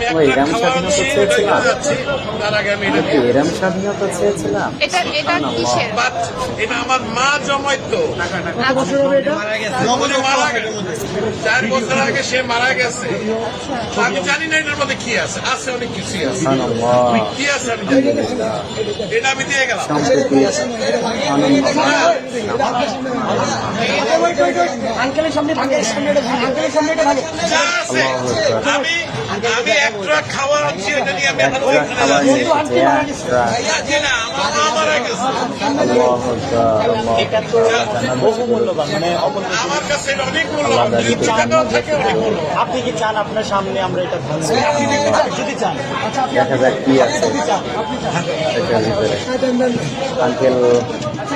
এরম স্বাধীনতা চেয়েছিলাম? যাচ্ছি আমি এটা কি নিয়ে এরম স্বাধীনতা চেয়েছিলাম? এটা এটা কিসের? এটা আমার মা জমাইতো। উনি মারা গেছে। চার বছর আগে সে মারা গেছে। আমি জানি না এটার মধ্যে কি আছে। আছে অনেক কিছুই আছে। কি আছে আমি জানি এটা আমি দিয়ে গেলাম। আমি খাওয়া এটা নিয়ে আমি এখন আমার এটা তো বহু মানে কাছে অনেক আপনি কি চান আপনার সামনে? আমরা এটা যদি চান দেখা যাক কি আছে। আঙ্কেল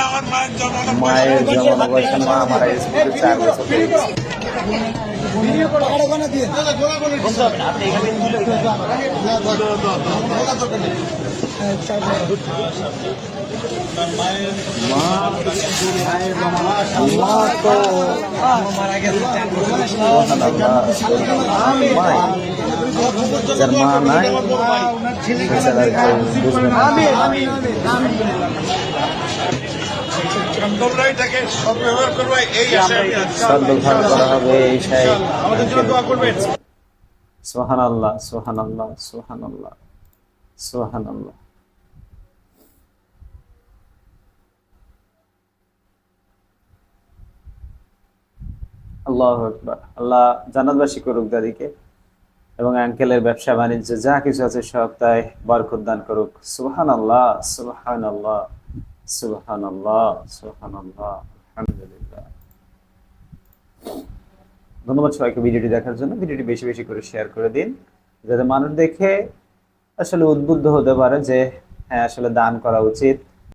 আমার মায়ের জন্ম মা মারা গেছে চার বছর যার মা নাই বেচারা কেউ বুঝবে না তোমরা এটাকে সদ্ব্যবহার করবে এই আশায় আমি আছি। সদ্ব্যবহার করা হবে এই আমাদের জন্য দোয়া করবেন। সোহান আল্লাহ সোহান আল্লাহ সোহান আল্লাহ সোহান আল্লাহ আল্লাহ আকবার। আল্লাহ জান্নাতবাসী করুক দাদিকে এবং আঙ্কেলের ব্যবসা বাণিজ্য যা কিছু আছে সব তাই বরকত দান করুক। সুবহান আল্লাহ সুবহান আল্লাহ সুবহান আল্লাহ আলহামদুলিল্লাহ। ধন্যবাদ সবাইকে ভিডিওটি দেখার জন্য। ভিডিওটি বেশি বেশি করে শেয়ার করে দিন, যাতে মানুষ দেখে আসলে উদ্বুদ্ধ হতে পারে যে হ্যাঁ আসলে দান করা উচিত।